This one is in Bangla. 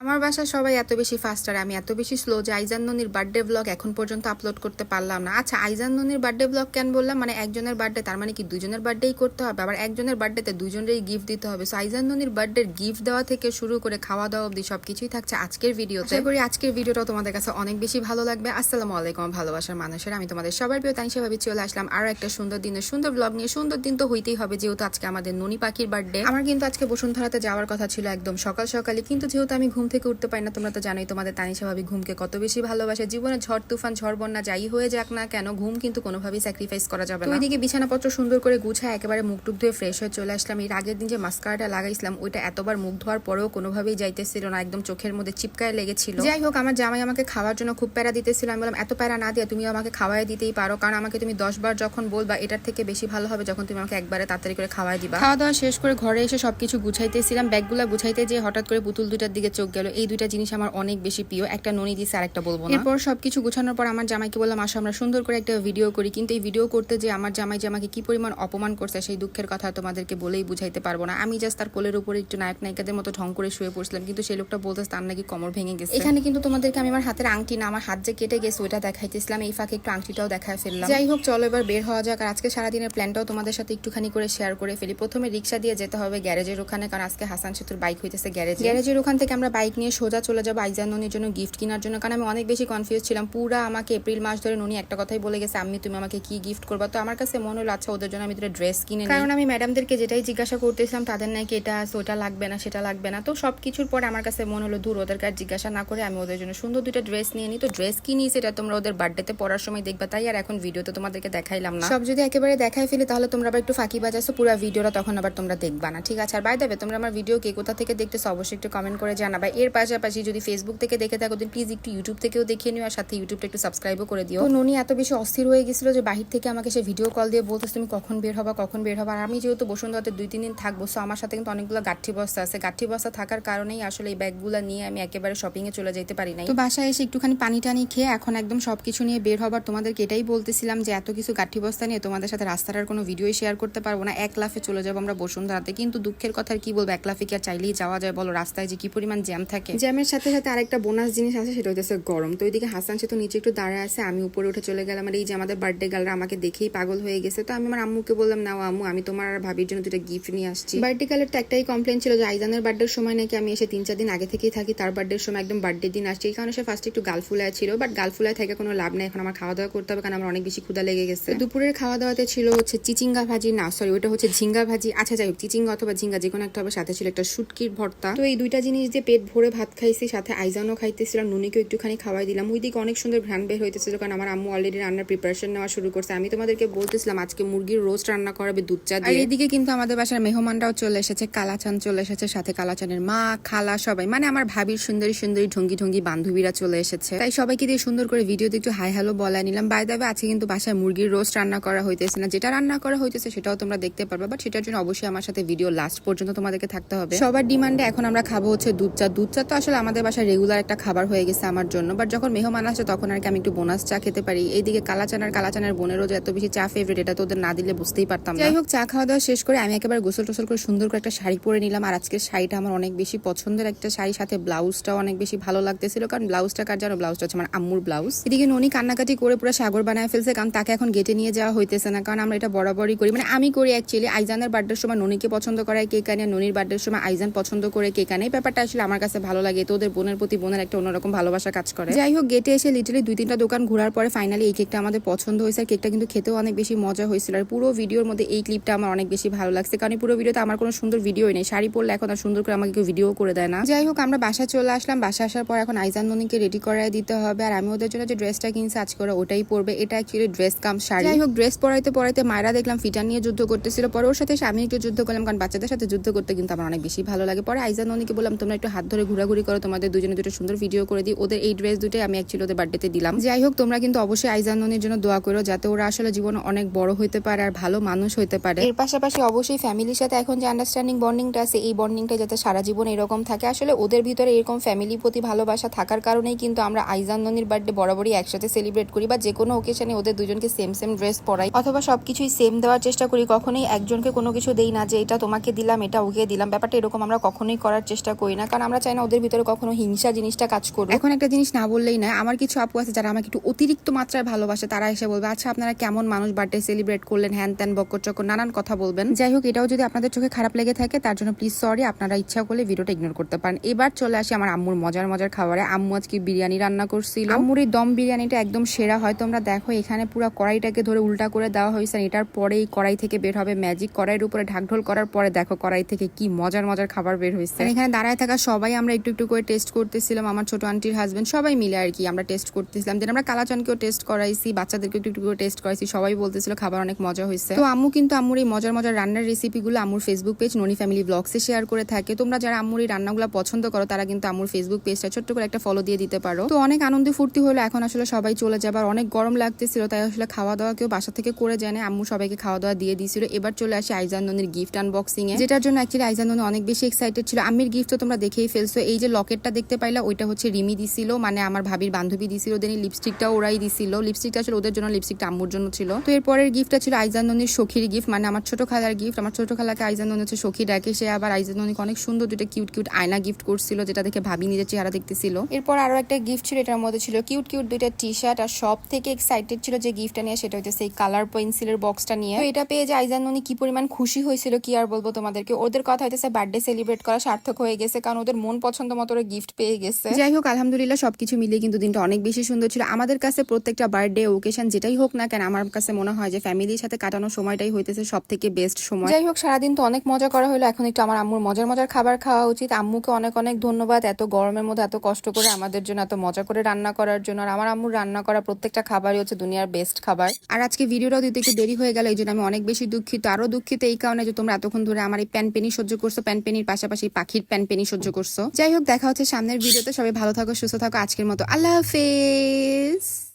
আমার বাসায় সবাই এত বেশি ফাস্ট আর আমি এত বেশি স্লো যে আইজান ননির বার্থডে ব্লগ এখন পর্যন্ত আপলোড করতে পারলাম না। আচ্ছা আইজান ননির বার্থডে ব্লগ কেন বললাম? মানে একজনের বার্থডে তার মানে কি দুজনের বার্থডেই করতে হবে? আবার একজনের বার্থডেতে দুজনেরই গিফট দিতে হবে। সো আইজান ননির বার্থডে গিফট দেওয়া থেকে শুরু করে খাওয়া দাওয়া অবধি সবকিছুই থাকছে আজকের ভিডিওতে আশা করি আজকের ভিডিওটা তোমাদের কাছে অনেক বেশি ভালো লাগবে। আসসালামু আলাইকুম ভালোবাসার মানুষের। আমি তোমাদের সবার প্রিয় তাই সেভাবে চলে আসলাম আরও একটা সুন্দর দিনের সুন্দর ব্লগ নিয়ে। সুন্দর দিন তো হইতেই হবে যেহেতু আজকে আমাদের ননি পাখির বার্থডে আমার কিন্তু আজকে বসুন্ধরাতে যাওয়ার কথা ছিল একদম সকাল সকালে কিন্তু যেহেতু আমি ঘুম থেকে উঠতে পারি না তোমরা তো জানোই তোমাদের তানি স্বাভাবিক ঘুমকে কত বেশি ভালোবাসে। জীবনে ঝড় তুফান ঝড় বন্যা যাই হয়ে যাক না কেন ঘুম কিন্তু কোনোভাবেই স্যাক্রিফাইস করা যাবে না। ওইদিকে বিছানাপত্র সুন্দর করে গুছায় একেবারে মুখ টুক ধুয়ে ফ্রেশ হয়ে চলে আসলাম। এর আগের দিন যে মাস্কারাটা লাগাইছিলাম ওইটা এতবার মুখ ধোয়ার পরেও কোনোভাবেই যাইতেছিল না একদম চোখের মধ্যে চিপকায় লেগেছিল। যাই হোক আমার জামাই আমাকে খাওয়ার জন্য খুব প্যারা দিতেছিল। আমি বললাম এত প্যারা না দিয়ে তুমি আমাকে খাওয়াই দিতেই পারো কারণ আমাকে তুমি দশ বার যখন বলবা এটার থেকে বেশি ভালো হবে যখন তুমি আমাকে একবারে তাড়াতাড়ি করে খাওয়াই দিবা। খাওয়া দাওয়া শেষ করে ঘরে এসে সবকিছু গুছাইতেছিলাম। ব্যাগগুলো গুছাইতে যে হঠাৎ করে পুতুল দুটার দিকে চোখ গেল। এই দুইটা জিনিস আমার অনেক বেশি প্রিয়। একটা ননি দিছে আর একটা বলব না। এরপর সবকিছু গুছানোর পর আমার জামাইকে বললাম আসো আমরা সুন্দর করে একটা ভিডিও করি। কিন্তু এই ভিডিও করতে যে আমার জামাই যে আমাকে কি পরিমাণ অপমান করছে সেই দুঃখের কথা তোমাদেরকে বলেই বুঝাইতে পারব না। আমি জাস্ট তার কোলের উপরে একটু নায়ক নায়িকাদের মতো ঢং করে শুয়ে পড়ছিলাম কিন্তু সেই লোকটা বলতেছে তার নাকি কমর ভেঙে গেছে। এখানে কিন্তু তোমাদেরকে আমি আমার হাতের আংটি না আমার হাত যে কেটে গেছে ওইটা দেখাইতেছিলাম। এই ফাঁকে একটু আংটিটাও দেখায় ফেললাম। যাই হোক চলো এবার বের হওয়া যাক। আর আজকে সারাদিনের প্ল্যানটাও তোমাদের সাথে একটুখানি করে শেয়ার করে ফেলি। প্রথমে রিক্সা দিয়ে যেতে হবে গ্যারেজের ওখানে কারণ আজকে হাসান সেতুর বাইক হইতেছে গ্যারেজ। গ্যারেজের ওখান থেকে আমরা বাইক নিয়ে সোজা চলে যাব আইজান ননির জন্য গিফট কেনার জন্য। কারণ আমি অনেক বেশি কনফিউজ ছিলাম। পুরা আমাকে এপ্রিল মাস ধরে ননি একটা কথাই বলে গেছে আমি তুমি আমাকে কি গিফট করবা? তো আমার কাছে মনে হলো আচ্ছা ওদের জন্য আমি দুটো ড্রেস কিনে কারণ আমি ম্যাডামদেরকে যেটাই জিজ্ঞাসা করতেছিলাম তাদের নাকি এটা আছে ওটা লাগবে না সেটা লাগবে না? তো সব কিছুর পরে আমার কাছে মনে হলো দূর ওদের কাছে জিজ্ঞাসা না করে আমি ওদের জন্য সুন্দর দুটো ড্রেস নিয়ে নিই। তো ড্রেস কিনি সেটা তোমরা ওদের বার্থডেতে পড়ার সময় দেখবা। তাই আর এখন ভিডিওতে তোমাদেরকে দেখাইলাম না। সব যদি একেবারে দেখাই ফেলি তাহলে তোমরা আবার একটু ফাঁকি বাজাছো পুরো ভিডিওটা তখন আবার তোমরা দেখবা না। ঠিক আছে আর বাই দেবে তোমরা আমার ভিডিও কে কোথা থেকে দেখতেছো অবশ্যই একটু কমেন্ট করে জানাবা। এর পাশাপাশি যদি ফেসবুক থেকে দেখে থাকো দিন প্লিজ একটু ইউটিউব থেকেও দেখিয়ে নিও আর সাথে ইউটিউবটা একটু সাবস্ক্রাইবও করে দিও। তো ননি এত বেশি অস্থির হয়ে গেছিল যে বাহির থেকে আমাকে সে ভিডিও কল দিয়ে বলতেছে তুমি কখন বের হবা কখন বের হবা? আর আমি যেহেতু বসুন্ধরাতে দুই তিন দিন থাকব সো আমার সাথে কিন্তু অনেকগুলো গাঠি বস্তা আছে। গাঠি বস্তা থাকার কারণেই আসলে এই ব্যাগগুলো নিয়ে আমি একেবারে শপিং এ চলে যেতে পারি নাই। তো বাসায় এসে একটুখানি পানি টানি খেয়ে এখন একদম সবকিছু নিয়ে বের হবার তোমাদেরকে এটাই বলতেছিলাম যে এত কিছু গাঠি বস্তা নিয়ে তোমাদের সাথে রাস্তাটার কোনো ভিডিওই শেয়ার করতে পারব না। এক লাফে চলে যাব আমরা বসুন্ধরাতে। কিন্তু দুঃখের কথা আর কি বলব এক লাফে কি আর চাইলেই যাওয়া যায়? বলো রাস্তায় যে কি পরিমাণ জ্যাম থাকে। জ্যামের সাথে সাথে আরেকটা বোনাস জিনিস আছে সেটা হচ্ছে গরম। তো ওইদিকে হাসান সে তো নিচে একটু দাঁড়ায় আছে আমি উপরে উঠে চলে গেলাম। আর এই যে আমাদের বার্থডে গালরা আমাকে দেখেই পাগল হয়ে গেছে। তো আমি আমার আম্মুকে বললাম নাও আম্মু আমি তোমার আর ভাবির জন্য দুটো গিফট নিয়ে আসছি। বার্থডে গালের তো একটাই কমপ্লেন ছিল যে আইজানের বার্থডের সময় নাকি আমি এসে তিন চার দিন আগে থেকেই থাকি তার বার্থডের সময় একদম বার্থডে দিন আসছে। এই কারণে সে ফার্স্ট একটু গালফুলায় ছিল বাট গালফুলায় থেকে কোনো লাভ নেই। এখন আমার খাওয়া দাওয়া করতে হবে কারণ আমার অনেক বেশি ক্ষুদা লেগে গেছে। দুপুরের খাওয়া দাওয়াতে ছিল হচ্ছে চিচিঙ্গা ভাজি না সরি ওটা হচ্ছে ঝিঙ্গা ভাজি। আচ্ছা যাই হোক চিচিঙ্গা অথবা ঝিঙ্গা যে কোনো একটা হবে সাথে ছিল একটা শুটকির ভর্তা। তো এই দুইটা জিনিস দিয়ে পেট ভরে ভাত খাইছি সাথে আইজানও খাইতেছিলাম নুনিকেও একটুখানি খাওয়াই দিলাম। ওইদিকে অনেক সুন্দর ঘ্রাণ বের হইতেছিল কারণ আমার আম্মু অলরেডি রান্নার প্রিপারেশন নেওয়া শুরু করছে। আমি তোমাদেরকে বলতেছিলাম আজকে মুরগির রোস্ট রান্না করাবে দুধ চা দিয়ে। আর এদিকে কিন্তু আমাদের বাসার মেহমানরাও চলে এসেছে কালাচান চলে এসেছে সাথে কালাচানের মা খালা সবাই। মানে আমার ভাবির সুন্দরী সুন্দরী ঢঙ্গি ঢঙ্গি বান্ধবীরা চলে এসেছে। তাই সবাইকে দিয়ে সুন্দর করে ভিডিওতে একটু হাই হ্যালো বলাই নিলাম। বাই দাবে আজকে কিন্তু বাসায় মুরগির রোস্ট রান্না করা হইতেছে না। যেটা রান্না করা হইতেছে সেটাও তোমরা দেখতে পারবে। বাট সেটার জন্য অবশ্যই আমার সাথে ভিডিও লাস্ট পর্যন্ত তোমাদেরকে থাকতে হবে। সবার ডিমান্ডে এখন আমরা খাব হচ্ছে দুধ চা। দুধ চা তো আসলে আমাদের বাসায় রেগুলার একটা খাবার হয়ে গেছে আমার জন্য। বাট যখন মেহমান আসে তখন আর কি আমি একটু বোনাস চা খেতে পারি। এইদিকে কালাচান আর কালাচানের বোনেরও যে এত বেশি চা ফেভারিট এটা তো ওদের না দিলে বুঝতেই পারতাম যাই হোক চা খাওয়া দাওয়া শেষ করে আমি একেবারে গোসল টোসল করে সুন্দর করে একটা শাড়ি পরে নিলাম। আর আজকের শাড়িটা আমার অনেক বেশি পছন্দের একটা শাড়ি। সাথে ব্লাউজটাও অনেক বেশি ভালো লাগতেছিল। কারণ ব্লাউজটা কার জানো? ব্লাউজটা হচ্ছে আমার আম্মুর ব্লাউজ এদিকে ননি কান্নাকাটি করে পুরো সাগর বানায় ফেলছে। কারণ তাকে এখন গেটে নিয়ে যাওয়া হইতেছে না। কারণ আমরা এটা বরাবরই করি। মানে আমি করি অ্যাকচুয়ালি আইজানের বার্থডের সময় ননিকে পছন্দ করায়, কেক আনে ননির বার্থডের সময় আইজান পছন্দ করে কেক আনে। ব্যাপারটা আসলে আমার কাছে ভালো লাগে, তো ওদের বোনের প্রতি বোনের একটা অন্যরকম ভালোবাসা কাজ করে। যাই হোক গেটে এসে লিটারালি দুই তিনটা দোকান ঘোরার পরে ফাইনালি এই কেকটা আমাদের পছন্দ হয়েছে। আর কেকটা কিন্তু খেতেও অনেক বেশি মজা হয়েছিল। আর পুরো ভিডিওর মধ্যে এই ক্লিপটা আমার অনেক বেশি ভালো লাগছে। কারণ পুরো ভিডিওতে আমার কোনো সুন্দর ভিডিওই নেই। শাড়ি পরলে এখন আর সুন্দর করে আমাকে কেউ ভিডিও করে দেয় না। যাই হোক, আমরা বাসায় চলে আসলাম। বাসা আসার পর এখন আইজান ননিকে রেডি করাই দিতে হবে। আর আমি ওদের জন্য যে ড্রেসটা কিনছি আজ করে ওটাই পরবে। এটা অ্যাকচুয়ালি ড্রেস কাম শাড়ি। যাই হোক ড্রেস পরাইতে পরাইতে মায়েরা দেখলাম ফিটা নিয়ে যুদ্ধ করতেছিল। পরে ওর সাথে আমি একটু যুদ্ধ করলাম। কারণ বাচ্চাদের সাথে যুদ্ধ করতে কিন্তু আমার অনেক বেশি ভালো লাগে। পরে আইজান ননিকে বললাম, তোমরা একটু হাত ঘোরাঘুরি করো, তোমাদের দুজনে দুটো সুন্দর ভিডিও করে দিই। ওদের এই ড্রেস দুটোই আমি অ্যাকচুয়ালি ওদের বার্থডেতে দিলাম। যাই হোক, তোমরা কিন্তু অবশ্যই আইজান জন্য দোয়া করো, যাতে ওরা আসলে জীবনে অনেক বড় হইতে পারে আর ভালো মানুষ হইতে পারে। এর পাশাপাশি অবশ্যই ফ্যামিলির সাথে এখন যে আন্ডারস্ট্যান্ডিং বন্ডিংটা আছে, এই বন্ডিংটা যাতে সারা জীবন এরকম থাকে। আসলে ওদের ভিতরে এরকম ফ্যামিলি প্রতি ভালোবাসা থাকার কারণেই কিন্তু আমরা আইজান ননির বার্থডে বরাবরই একসাথে সেলিব্রেট করি বা যে কোনো ওকেশনে ওদের দুজনকে সেম সেম ড্রেস পরাই। অথবা সবকিছুই সেম দেওয়ার চেষ্টা করি, কখনোই একজনকে কোনো কিছু দেই না যে, এটা তোমাকে দিলাম, এটা ওকে দিলাম। ব্যাপারটা এরকম আমরা কখনোই করার চেষ্টা করি না। কারণ আমরা চায় না ওদের ভিতরে কখনো হিংসা জিনিসটা কাজ করবে এখন একটা জিনিস না বললেই না আমার কিছু আপু আছে যারা আমাকে একটু অতিরিক্ত মাত্রায় ভালোবাসে তারা এসে বলবে আচ্ছা আপনারা কেমন মানুষ বার্থডে সেলিব্রেট করলেন হ্যান ত্যান বক্কর চক্কর নানান কথা বলবেন। যাই হোক এটাও যদি আপনাদের চোখে খারাপ লেগে থাকে তার জন্য প্লিজ সরি আপনারা ইচ্ছা করলে ভিডিওটা ইগনোর করতে পারেন। এবার চলে আসি আমার আম্মুর মজার মজার খাবারে। আম্মু আজকে বিরিয়ানি রান্না করছিল। আম্মুর এই দম বিরিয়ানিটা একদম সেরা হয়। তোমরা দেখো এখানে পুরো কড়াইটাকে ধরে উল্টা করে দেওয়া হয়েছে এটার পরেই কড়াই থেকে বের হবে ম্যাজিক কড়াইয়ের উপরে ঢাকঢোল করার পরে দেখো কড়াই থেকে কি মজার মজার খাবার বের হয়েছে। এখানে দাঁড়ায় থাকা সবাই আমরা একটু একটু করে টেস্ট করতেছিলাম, আমার ছোট আন্টির হাজবেন্ড সবাই মিলে আর কি আমরা টেস্ট করতেছিলাম। দেন আমরা কালাচানকেও টেস্ট করাইছি বাচ্চাদেরকে একটু একটু করে টেস্ট করাইছি, সবাই বলতেছিল খাবার অনেক মজা হয়েছে। তো আম্মু কিন্তু আম্মুর এই মজার মজার রান্নার রেসিপিগুলো আম্মুর ফেসবুক পেজ ননি ফ্যামিলি ব্লগসে শেয়ার করে থাকে। তোমরা যারা আম্মুর এই রান্নাগুলো পছন্দ করো, তারা কিন্তু আম্মুর ফেসবুক পেজটা ছোট্ট করে একটা ফলো দিয়ে দিতে পারো। তো অনেক আনন্দ ফুর্তি হলো, এখন আসলে সবাই চলে যাবার অনেক গরম লাগতেছিল, তাই আসলে খাওয়া দাওয়া কেউ বাসা থেকে করে জানে আম্মু সবাইকে খাওয়া দাওয়া দিয়ে দিয়েছিল। এবার চলে আসে আইজান ননির গিফট আনবক্সিং এ যেটার জন্য অ্যাকচুয়ালি আইজান অনেক বেশি এক্সাইটেড ছিল। আম্মির গিফট তো তোমরা দেখেই ফেলছো এই যে লকেটটা দেখতে পাইলা, ওইটা হচ্ছে রিমি দিছিল মানে আমার ভাবির বান্ধবী দিছিল, দেন লিপস্টিকটাও ওরাই দিছিল। লিপস্টিকটা আসলে ওদের জন্য লিপস্টিকটা আম্মুর জন্য ছিল। তো এরপরের গিফটটা ছিল আইজান ননির সখীর গিফট মানে আমার ছোট খালার গিফট আমার ছোট খালাকে আইজান হচ্ছে সখী ডাকে, সে আবার আইজানননি অনেক সুন্দর দুটো কিউট কিউট আয়না গিফট করছিল, যেটা দেখে ভাবি নিজের চেহারা দেখতেছিল। এরপর আরও একটা গিফট ছিল, এটার মধ্যে ছিল কিউট কিউট দুইটা টি শার্ট আর সব থেকে এক্সাইটেড ছিল যে গিফটটা নিয়ে, সেটা হচ্ছে সেই কালার পেন্সিলের বক্সটা নিয়ে। তো এটা পেয়ে যে আইজান ননি কি পরিমাণ খুশি হয়েছিল, কি আর বলব তোমাদেরকে? ওদের কথা হইতেছে বার্থডে সেলিব্রেট করা সার্থক হয়ে গেছে, কারণ ওদের মন পছন্দ মতো গিফট পেয়ে গেছে। যাই হোক আলহামদুলিল্লাহ সবকিছু মিলিয়ে কিন্তু দিনটা অনেক বেশি সুন্দর ছিল। আমাদের কাছে প্রত্যেকটা বার্থডে ওকেশন যেটাই হোক না কেন আমার কাছে মনে হয় যে ফ্যামিলির সাথে কাটানো সময়টাই হইতেছে সব থেকে বেস্ট সময়। যাই হোক সারাদিন তো অনেক মজা করা হলো। এখন একটু আমার আম্মুর মজার মজার খাবার খাওয়া উচিত। আম্মুকে অনেক অনেক ধন্যবাদ এত গরমের মধ্যে এত কষ্ট করে আমাদের জন্য এত মজা করে রান্না করার জন্য। আর আমার আম্মুর রান্না করা প্রত্যেকটা খাবারই হচ্ছে দুনিয়ার বেস্ট খাবার। আর আজকে ভিডিওটাও দিতে একটু দেরি হয়ে গেল এই জন্য আমি অনেক বেশি দুঃখিত। আরও দুঃখিত এই কারণে যে তোমরা এতক্ষণ ধরে আমার এই প্যান পেনি সহ্য করছ প্যান পেনির পাশাপাশি পাখির প্যান পেনি সহ্য করছ। যাই হোক, দেখা হচ্ছে সামনের ভিডিওতে। সবাই ভালো থাকো, সুস্থ থাকো। আজকের মতো আল্লাহ হাফেজ।